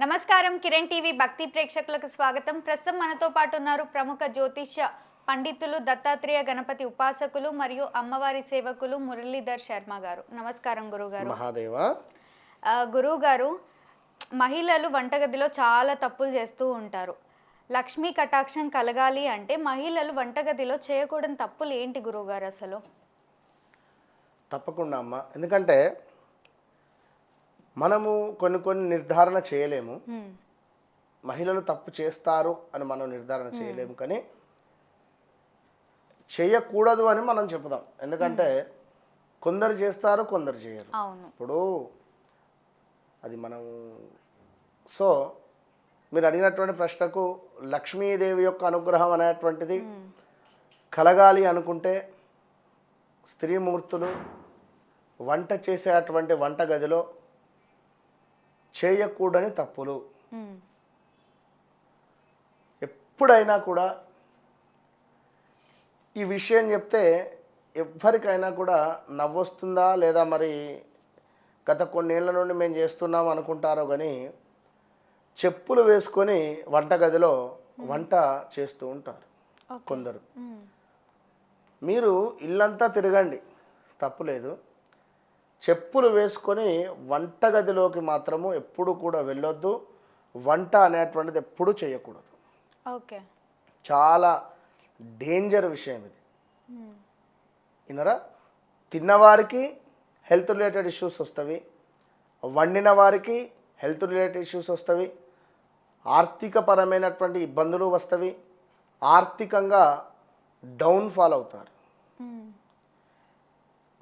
నమస్కారం కిరణ్ టీవీ భక్తి ప్రేక్షకులకు స్వాగతం. ప్రస్తుతం మనతో పాటు ఉన్నారు ప్రముఖ జ్యోతిష్య పండితులు దత్తాత్రేయ గణపతి ఉపాసకులు మరియు అమ్మవారి సేవకులు మురళీధర్ శర్మ గారు. నమస్కారం గురుగారు. మహాదేవ. ఆ, గురువు గారు మహిళలు వంటగదిలో చాలా తప్పులు చేస్తూ ఉంటారు. లక్ష్మీ కటాక్షం కలగాలి అంటే మహిళలు వంటగదిలో చేయకూడని తప్పులు ఏంటి గురువుగారు అసలు? తప్పకుండా అమ్మ. ఎందుకంటే మనము కొన్ని కొన్ని నిర్ధారణ చేయలేము. మహిళలు తప్పు చేస్తారు అని మనం నిర్ధారణ చేయలేము కానీ చేయకూడదు అని మనం చెప్దాం ఎందుకంటే కొందరు చేస్తారు కొందరు చేయరు. ఇప్పుడు అది మనం సో మీరు అడిగినటువంటి ప్రశ్నకు లక్ష్మీదేవి యొక్క అనుగ్రహం అనేటువంటిది కలగాలి అనుకుంటే స్త్రీమూర్తులు వంట చేసేటువంటి వంటగదిలో చేయకూడని తప్పులు. ఎప్పుడైనా కూడా ఈ విషయం చెప్తే ఎవ్వరికైనా కూడా నవ్వొస్తుందా? లేదా మరి గత కొన్నేళ్ళ నుండి మేము చేస్తున్నాం అనుకుంటారో కానీ చెప్పులు వేసుకొని వంటగదిలో వంట చేస్తూ ఉంటారు. కొందరు. మీరు ఇల్లంతా తిరగండి. తప్పులేదు చెప్పులు వేసుకొని వంటగదిలోకి మాత్రము ఎప్పుడు కూడా వెళ్ళొద్దు. వంట అనేటువంటిది ఎప్పుడూ చేయకూడదు. ఓకే. చాలా డేంజర్ విషయం ఇది. వినరా తిన్నవారికి హెల్త్ రిలేటెడ్ ఇష్యూస్ వస్తవి. వండిన వారికి హెల్త్ రిలేటెడ్ ఇష్యూస్ వస్తవి. ఆర్థికపరమైనటువంటి ఇబ్బందులు వస్తవి. ఆర్థికంగా డౌన్ఫాల్ అవుతారు.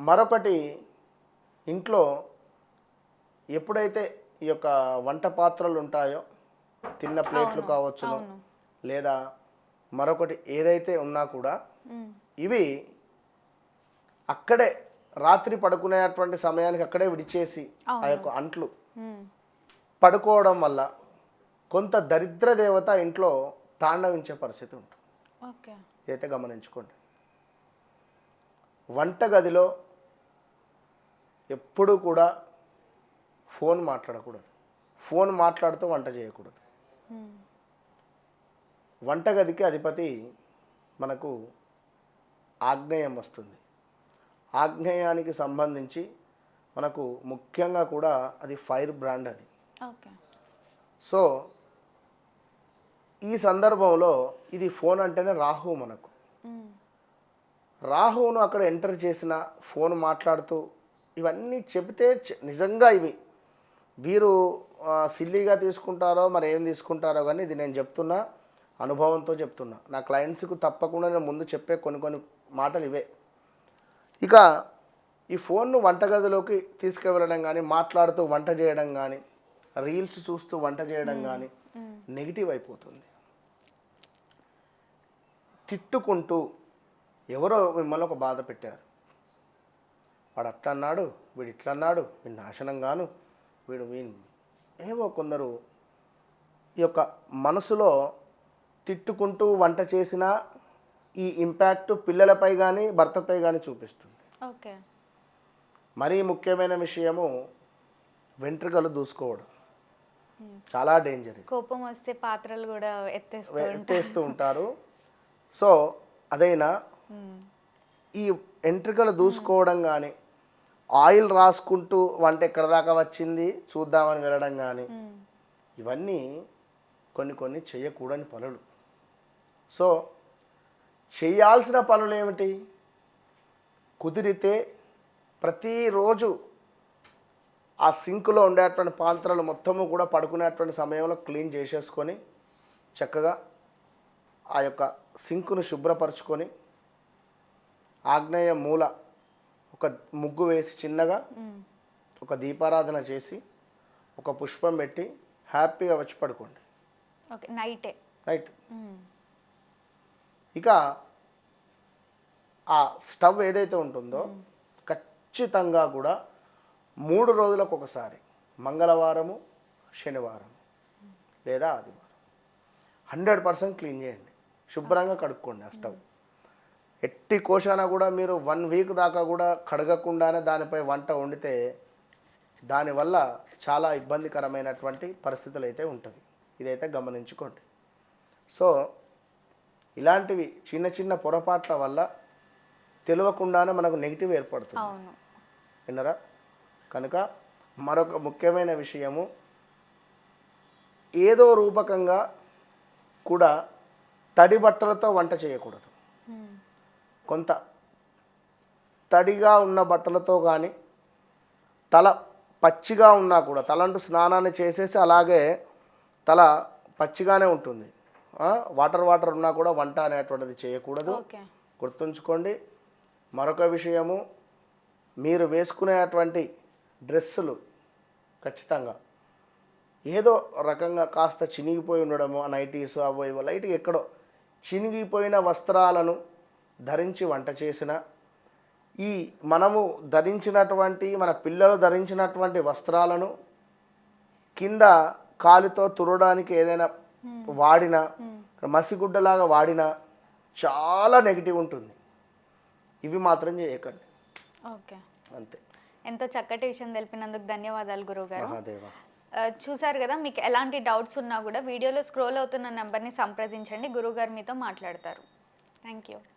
మరొకటి ఇంట్లో ఎప్పుడైతే ఈ యొక్క వంట పాత్రలు ఉంటాయో తిన్న ప్లేట్లు కావచ్చును అవును. లేదా మరొకటి ఏదైతే ఉన్నా కూడా ఇవి అక్కడే రాత్రి పడుకునేటువంటి సమయానికి అక్కడే విడిచేసి ఆ యొక్క అంట్లు పడుకోవడం వల్ల కొంత దరిద్ర దేవత ఇంట్లో తాండవించే పరిస్థితి ఉంటుంది. ఓకే. ఇదైతే గమనించుకోండి. వంటగదిలో ఎప్పుడూ కూడా ఫోన్ మాట్లాడకూడదు. ఫోన్ మాట్లాడుతూ వంట చేయకూడదు. వంటగదికి అధిపతి మనకు ఆగ్నేయం వస్తుంది. ఆగ్నేయానికి సంబంధించి మనకు ముఖ్యంగా కూడా అది ఫైర్ బ్రాండ్ అది. ఓకే. సో ఈ సందర్భంలో ఇది ఫోన్ అంటేనే రాహు మనకు. రాహువును అక్కడ ఎంటర్ చేసిన ఫోన్ మాట్లాడుతూ ఇవన్నీ చెబితే నిజంగా ఇవి. వీరు సిల్లీగా తీసుకుంటారో మరి ఏం తీసుకుంటారో కానీ ఇది నేను చెప్తున్నా అనుభవంతో చెప్తున్నా. నా క్లయింట్స్కు తప్పకుండా నేను ముందు చెప్పే కొన్ని కొన్ని మాటలు ఇవే. ఇక ఈ ఫోన్ను వంటగదిలోకి తీసుకువెళ్ళడం కానీ మాట్లాడుతూ వంట చేయడం కానీ రీల్స్ చూస్తూ వంట చేయడం కానీ నెగిటివ్ అయిపోతుంది. తిట్టుకుంటూ ఎవరో మిమ్మల్ని ఒక బాధ పెట్టారు. వాడు అట్లా అన్నాడు వీడు ఇట్లా అన్నాడు వీడు నాశనం గాను వీడు వీన్ ఏవో కొందరు ఈ యొక్క మనసులో తిట్టుకుంటూ వంట చేసిన ఈ ఇంపాక్ట్ పిల్లలపై కానీ భర్తపై కానీ చూపిస్తుంది. ఓకే. మరీ ముఖ్యమైన విషయము వెంట్రుకలు దూసుకోవడం. చాలా డేంజర్ కోపం వస్తే పాత్రలు కూడా ఎత్తేస్తూ ఉంటారు. సో అదైనా హ్మ్, ఈ ఎంట్రికలు దూసుకోవడం కానీ ఆయిల్ రాసుకుంటూ వంట ఎక్కడ దాకా వచ్చింది? చూద్దామని వెళ్ళడం కానీ ఇవన్నీ కొన్ని కొన్ని చేయకూడని పనులు. సో చేయాల్సిన పనులు ఏమిటి? కుదిరితే ప్రతిరోజు ఆ సింకులో ఉండేటువంటి పాత్రలు మొత్తము కూడా పడుకునేటువంటి సమయంలో క్లీన్ చేసేసుకొని చక్కగా ఆ యొక్క సింకును శుభ్రపరచుకొని ఆగ్నేయ మూల ఒక ముగ్గు వేసి చిన్నగా. ఒక దీపారాధన చేసి ఒక పుష్పం పెట్టి హ్యాపీగా వచ్చి పడుకోండి. ఓకే నైటే. రైట్ ఇక ఆ స్టవ్ ఏదైతే ఉంటుందో ఖచ్చితంగా కూడా మూడు రోజులకు ఒకసారి మంగళవారము శనివారం లేదా ఆదివారం. హండ్రెడ్ పర్సెంట్ క్లీన్ చేయండి. శుభ్రంగా కడుక్కోండి ఆ స్టవ్. ఎట్టి కోశాన కూడా మీరు వన్ వీక్ దాకా కూడా కడగకుండానే దానిపై వంట వండితే దానివల్ల చాలా ఇబ్బందికరమైనటువంటి పరిస్థితులు అయితే ఉంటుంది ఇదైతే గమనించుకోండి. సో ఇలాంటివి చిన్న చిన్న పొరపాట్ల వల్ల తెలియకుండానే మనకు నెగిటివ్ ఏర్పడుతుంది. విన్నరా? కనుక మరొక ముఖ్యమైన విషయము ఏదో రూపకంగా కూడా తడి బట్టలతో వంట చేయకూడదు. కొంత తడిగా ఉన్న బట్టలతో కానీ తల పచ్చిగా ఉన్నా కూడా తలంటు స్నానాన్ని చేసేసి అలాగే తల పచ్చిగానే ఉంటుంది. వాటర్ వాటర్ ఉన్నా కూడా వంట అనేటువంటిది చేయకూడదు. గుర్తుంచుకోండి మరొక విషయము మీరు వేసుకునేటువంటి డ్రెస్సులు ఖచ్చితంగా ఏదో రకంగా కాస్త చినిగిపోయి ఉండడము ఆ నైటీస్ అవో ఇవో లైట్గా ఎక్కడో చినిగిపోయిన వస్త్రాలను ధరించి వంట చేసిన ఈ మనము ధరించినటువంటి మన పిల్లలు ధరించినటువంటి వస్త్రాలను కింద కాలితో తురడానికి ఏదైనా వాడినా మసిగుడ్డలాగా వాడినా చాలా నెగిటివ్ ఉంటుంది. ఇవి మాత్రం చేయకండి. ఓకే. అంతే. ఎంతో చక్కటి విషయం తెలిపినందుకు ధన్యవాదాలు గురువుగారు. మహాదేవ. ఆ, చూశారు కదా మీకు ఎలాంటి డౌట్స్ ఉన్నా కూడా వీడియోలో స్క్రోల్ అవుతున్న నెంబర్ని సంప్రదించండి. గురువుగారు మీతో మాట్లాడతారు. Thank you.